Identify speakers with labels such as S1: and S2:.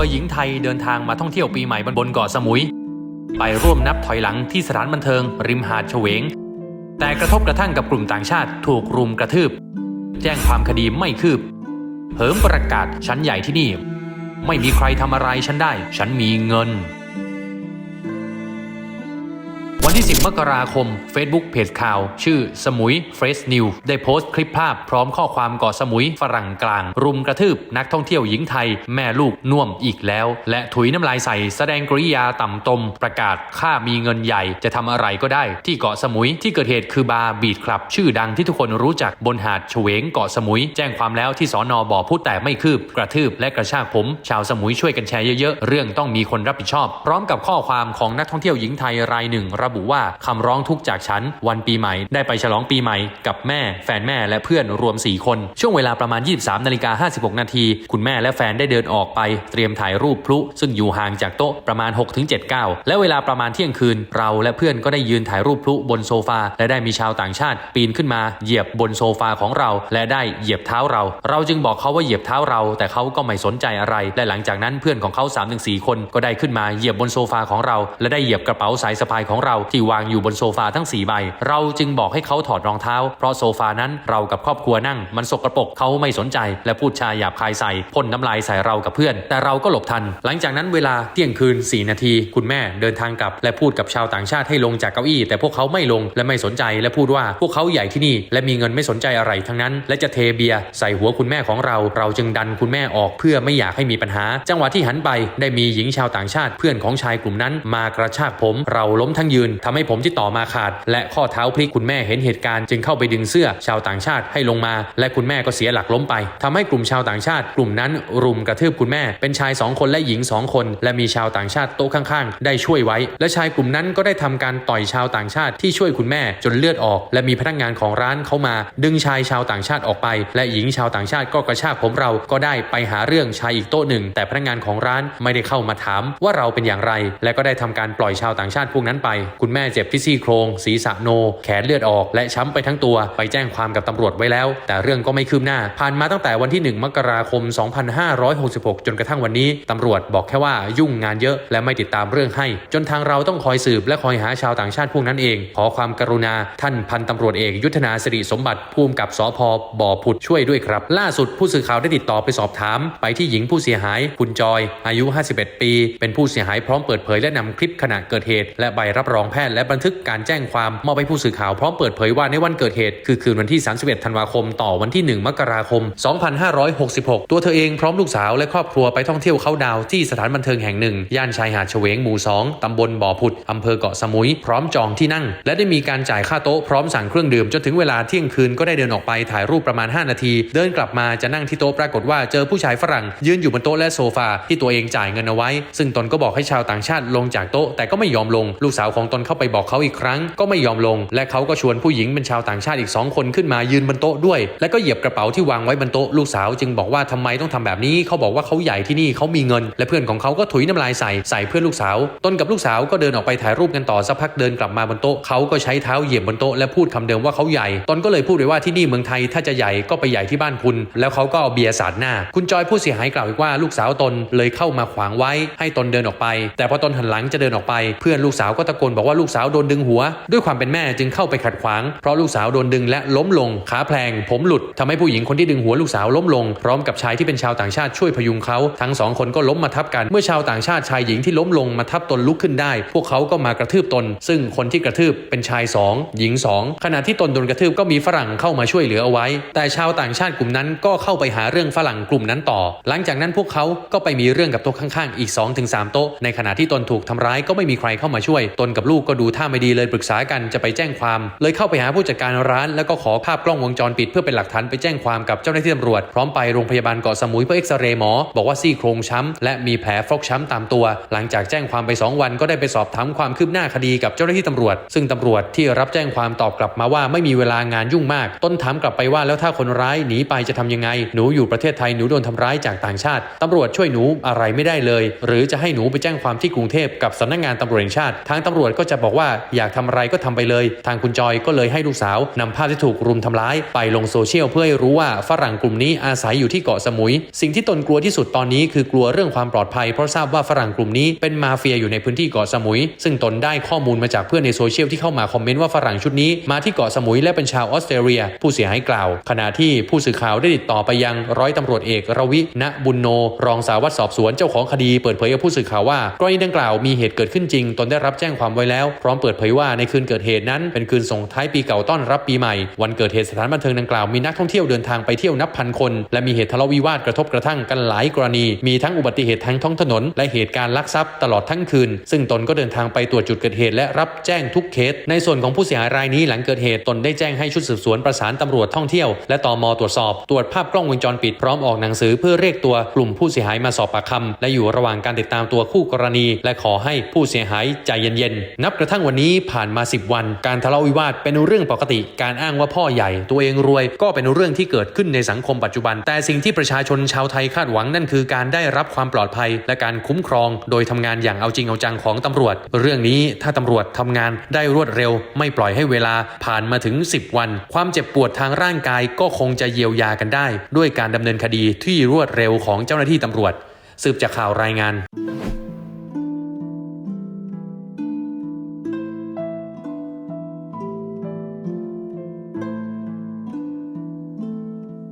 S1: ตัวหญิงไทยเดินทางมาท่องเที่ยวปีใหม่บนเกาะสมุย ไปร่วมนับถอยหลังที่สถานบันเทิง ริมหาดเฉวง แต่กระทบกระทั่งกับกลุ่มต่างชาติถูกรุมกระทืบ แจ้งความคดีไม่คืบเหิมประกาศชั้นใหญ่ที่นี่ ไม่มีใครทำอะไรฉันได้ ฉันมีเงิน วันที่ 10 มกราคม Facebook เพจข่าว ชื่อสมุยเฟรชนิวได้โพสต์คลิปภาพพร้อมข้อความเกาะสมุยฝรั่งกลาง รุมกระทืบนักท่องเที่ยวหญิงไทย แม่ลูกน่วมอีกแล้ว และถุยน้ำลายใส่แสดงกริยาต่ำตม ประกาศข้ามีเงินใหญ่จะทำอะไรก็ได้ ที่เกาะสมุยที่เกิดเหตุคือบาร์บีดคลับ ชื่อดังที่ทุกคนรู้จักบนหาดเฉวงเกาะสมุย แจ้งความแล้วที่สอนอบอพูดแต่ไม่คืบกระทืบและกระชากผม ชาวสมุยช่วยกันแชร์เยอะๆ เรื่องต้องมีคนรับผิดชอบ พร้อมกับข้อความของนักท่องเที่ยวหญิงไทยรายหนึ่งระบุว่าคำร้องทุกจากฉัน วันปีใหม่ได้ไปฉลองปีใหม่ กับแม่ แฟนแม่และเพื่อนรวม 4 คน ช่วงเวลาประมาณ 23นาฬิกา56 นาที คุณแม่และแฟนได้เดินออกไป เตรียมถ่ายรูปพลุ ซึ่งอยู่ห่างจากโต๊ะประมาณ 6-7ก้าวและเวลาประมาณเที่ยงคืน เราและเพื่อนก็ได้ยืนถ่ายรูปพลุบนโซฟา และได้มีชาวต่างชาติ ปีนขึ้นมาเหยียบบนโซฟาของเรา และได้เหยียบเท้าเรา เราจึงบอกเขาว่าเหยียบเท้าเรา แต่เขาก็ไม่สนใจอะไร และหลังจากนั้นเพื่อนของเขา3-4คนก็ได้ขึ้นมาเหยียบบนโซฟาของเรา และได้เหยียบกระเป๋าสายสะพายของเราที่วางอยู่บนโซฟาทั้ง4ใบ เราจึงบอกให้เขาถอดรองเท้า เพราะโซฟานั้นเรากับครอบครัวนั่ง มันสกรปรกเขาไม่สนใจ และพูดชาหยาบคายใส่พ่นน้ำลายใส่เรากับเพื่อน แต่เราก็หลบทัน หลังจากนั้นเวลาเที่ยงคืน 4 นาที คุณแม่เดินทางกลับ และพูดกับชาวต่างชาติให้ลงจากเก้าอี้ แต่พวกเขาไม่ลงและไม่สนใจและพูดว่าพวกเขาใหญ่ที่นี่ และมีเงินไม่สนใจอะไรทั้งนั้น และจะเทเบียร์ใส่หัวคุณแม่ของเรา เราจึงดันคุณแม่ออกเพื่อไม่อยากให้มีปัญหา จังหวะที่หันไปได้มีหญิงชาวต่างชาติเพื่อนของชายกลุ่มนั้นมากระชากผม เราล้มทั้งยืนทำให้ผมที่ต่อมาขาด และข้อเท้าพลิกคุณแม่เห็นเหตุการณ์จึงเข้าไปดึงเสื้อชาวต่างชาติให้ลงมา และคุณแม่ก็เสียหลักล้มไปทำให้กลุ่มชาวต่างชาติ กลุ่มนั้นรุมกระทืบคุณแม่ เป็นชายสองคนและหญิงสองคน และมีชาวต่างชาติโต๊ะข้างๆ ได้ช่วยไว้ และชายกลุ่มนั้นก็ได้ทำการต่อยชาวต่างชาติที่ช่วยคุณแม่จนเลือดออก และมีพนักงานของร้านเข้ามา ดึงชายชาวต่างชาติออกไป และหญิงชาวต่างชาติก็กระชากผมเราก็ได้ไปหาเรื่องชายอีกโต๊ะหนึ่ง แต่พนักงานของร้านไม่ได้เข้ามาถามว่าเราเป็นอย่างไร และก็ได้ทำการปล่อยชาวต่างชาติพวกนั้นไปคุณแม่เจ็บที่ซี่โครง ศีรษะโน แขนเลือดออก และช้ำไปทั้งตัว ไปแจ้งความกับตำรวจไว้แล้ว แต่เรื่องก็ไม่คืบหน้า ผ่านมาตั้งแต่วันที่ 1 มกราคม 2566 จนกระทั่งวันนี้ตำรวจบอกแค่ว่ายุ่งงานเยอะ และไม่ติดตามเรื่องให้ จนทางเราต้องคอยสืบและคอยหาชาวต่างชาติพวกนั้นเอง ขอความกรุณาท่านพันตำรวจเอกยุทธนาสิริสมบัติภูมิกับสพบ่อผุดช่วยด้วยครับ ล่าสุดผู้สื่อข่าวได้ติดต่อไปสอบถาม ไปที่หญิงผู้เสียหายคุณจอย อายุ 51 ปี เป็นผู้เสียหายพร้อมเปิดเผยและนำคลิปขณะเกิดเหตุ และใบรับรองแพทย์และบันทึกการแจ้งความมอบให้ผู้สื่อข่าวพร้อมเปิดเผยว่าในวันเกิดเหตุคือคืนวันที่ 31 ธันวาคม ต่อวันที่ 1 มกราคม 2566 ตัวเธอเองพร้อมลูกสาวและครอบครัวไปท่องเที่ยวเข้าดาวที่สถานบันเทิงแห่งหนึ่ง ย่านชายหาดเฉวงหมู่ 2 ตำบลบ่อผุด อำเภอเกาะสมุย พร้อมจองที่นั่ง และได้มีการจ่ายค่าโต๊ะพร้อมสั่งเครื่องดื่มจนถึงเวลาเที่ยงคืนก็ได้เดินออกไปถ่ายรูปประมาณ 5 นาที เดินกลับมาจะนั่งที่โต๊ะปรากฏว่าเจอผู้ชายฝรั่ง ยืนอยู่บนโต๊ะและโซฟาที่ตัวเองจ่ายเงินเอาไว้ ซึ่งตนก็บอกให้ชาวต่างชาติลงจากโต๊ะแต่ก็ไม่ยอมลง ลูกสาวของตนเข้าไปบอกเขาอีกครั้งก็ไม่ยอมลง และเขาก็ชวนผู้หญิงเป็นชาวต่างชาติอีก 2 คนขึ้นมายืนบนโต๊ะด้วย และก็เหยียบกระเป๋าที่วางไว้บนโต๊ะลูกสาวจึงบอกว่าทำไมต้องทำแบบนี้เขาบอกว่าเขาใหญ่ที่นี่เขามีเงิน และเพื่อนของเขาก็ถุยน้ำลายใส่ใส่เพื่อนลูกสาวตนกับลูกสาวก็เดินออกไปถ่ายรูปกันต่อสักพักเดินกลับมาบนโต๊ะเขาก็ใช้เท้าเหยียบบนโต๊ะและพูดคำเดิมว่าเขาใหญ่ตนก็เลยพูดไปว่าที่นี่เมืองไทยถ้าจะใหญ่ก็ไปใหญ่ที่บ้านคุณ แล้วเขาก็เอาเบียร์สาดหน้า คุณจอยผู้เสียหายกล่าวอีกว่าลูกสาวตนเลยเข้ามาขวางไว้ให้ตนเดินออกไป แต่พอตนหันหลังจะเดินออกไป เพื่อนลูกสาวก็ตะโกนบอกว่าลูกสาวโดนดึงหัว ด้วยความเป็นแม่จึงเข้าไปขัดขวาง เพราะลูกสาวโดนดึงและล้มลง ขาแพลง ผมหลุดทำให้ผู้หญิงคนที่ดึงหัวลูกสาวล้มลง พร้อมกับชายที่เป็นชาวต่างชาติช่วยพยุงเขา ทั้งสองคนก็ล้มมาทับกัน เมื่อชาวต่างชาติชายหญิงที่ล้มลงมาทับตนลุกขึ้นได้ พวกเขาก็มากระทืบตน ซึ่งคนที่กระทืบเป็นชายสองหญิงสองขณะที่ตนโดนกระทืบก็มีฝรั่งเข้ามาช่วยเหลือเอาไว้ แต่ชาวต่างชาติกลุ่มนั้นก็เข้าไปหาเรื่องฝรั่งกลุ่มนั้นต่อ หลังจากนั้นพวกเขาก็ไปมีเรื่องกับโต๊ะข้างๆ อีก 2-3 โต๊ะ ในขณะที่ตนถูกทำร้ายก็ไม่มีใครเข้ามาช่วย ตนกับลูกก็ดูท่าไม่ดีเลยปรึกษากันจะไปแจ้งความ เลยเข้าไปหาผู้จัดการร้าน แล้วก็ขอภาพกล้องวงจรปิดเพื่อเป็นหลักฐานไปแจ้งความกับเจ้าหน้าที่ตำรวจพร้อมไปโรงพยาบาลเกาะสมุยเพื่อเอ็กซเรย์หมอ บอกว่าซี่โครงช้ำและมีแผลฟกช้ำตามตัว หลังจากแจ้งความไป 2 วันก็ได้ไปสอบถามความคืบหน้าคดีกับเจ้าหน้าที่ตำรวจ ซึ่งตำรวจที่รับแจ้งความตอบกลับมาว่าไม่มีเวลางานยุ่งมาก ต้นถามกลับไปว่าแล้วถ้าคนร้ายหนีไปจะทำยังไง หนูอยู่ประเทศไทยหนูโดนทำร้ายจากต่างชาติตำรวจช่วยหนูอะไรไม่ได้เลย หรือจะให้หนูไปแจ้งความที่กรุงเทพกับสำนักงานตำรวจแห่งชาติ ทางตำรวจก็จะบอกว่าอยากทำอะไรก็ทำไปเลย ทางคุณจอยก็เลยให้ลูกสาวนำภาพที่ถูกรุมทำร้ายไปลงโซเชียลเพื่อให้รู้ว่าฝรั่งกลุ่มนี้อาศัยอยู่ที่เกาะสมุย สิ่งที่ตนกลัวที่สุดตอนนี้คือกลัวเรื่องความปลอดภัยเพราะทราบว่าฝรั่งกลุ่มนี้เป็นมาเฟียอยู่ในพื้นที่เกาะสมุย ซึ่งตนได้ข้อมูลมาจากเพื่อนในโซเชียลที่เข้ามาคอมเมนต์ว่าฝรั่งชุดนี้มาที่เกาะสมุยและเป็นชาวออสเตรเลีย ผู้เสียหายกล่าว ขณะที่ผู้สื่อข่าวได้ติดต่อไปยังร้อยตำรวจเอกรวิณบุญโน รองสารวัตรสอบสวนเจ้าของคดีเปิดเผยกับผู้สื่อข่าวว่ากรณีดังกล่าวมีเหตุเกิดขึ้นจริง ตนได้รับแจ้งความไว้แล้ว พร้อมเปิดเผยว่าในคืนเกิดเหตุนั้นเป็นคืนส่งท้ายปีเก่าต้อนรับปีใหม่ วันเกิดเหตุสถานบันเทิงดังกล่าวมีนักท่องเที่ยวเดินทางไปเที่ยวนับพันคน และมีเหตุทะเลาะวิวาทกระทบกระทั่งกันหลายกรณี มีทั้งอุบัติเหตุทางท้องถนน และเหตุการณ์ลักทรัพย์ตลอดทั้งคืน ซึ่งตนก็เดินทางไปตรวจจุดเกิดเหตุและรับแจ้งทุกเคส ในส่วนของผู้เสียหายรายนี้หลังเกิดเหตุตนได้แจ้งให้ชุดสืบสวนประสานตำรวจท่องเที่ยวและตมตรวจสอบตรวจภาพกล้องวงจรปิดพร้อมออกหนังสือเพื่อเรียกตัวกลุ่มผู้เสียหายมาสอบปากคำและอยู่ระหว่างการติดตามตัวคู่กรณี และขอให้ผู้เสียหายใจเย็นๆนับกระทั่งวันนี้ผ่านมา 10 วัน การทะเลาะวิวาทเป็นเรื่องปกติ การอ้างว่าพ่อใหญ่ ตัวเองรวย ก็เป็นเรื่องที่เกิดขึ้นในสังคมปัจจุบัน แต่สิ่งที่ประชาชนชาวไทยคาดหวังนั่นคือการได้รับความปลอดภัย และการคุ้มครอง โดยทำงานอย่างเอาจริงเอาจังของตำรวจ เรื่องนี้ถ้าตำรวจทำงานได้รวดเร็ว ไม่ปล่อยให้เวลาผ่านมาถึง 10 วัน ความเจ็บปวดทางร่างกายก็คงจะเยียวยากันได้ ด้วยการดำเนินคดีที่รวดเร็วของเจ้าหน้าที่ตำรวจ สืบจากข่าวรายงาน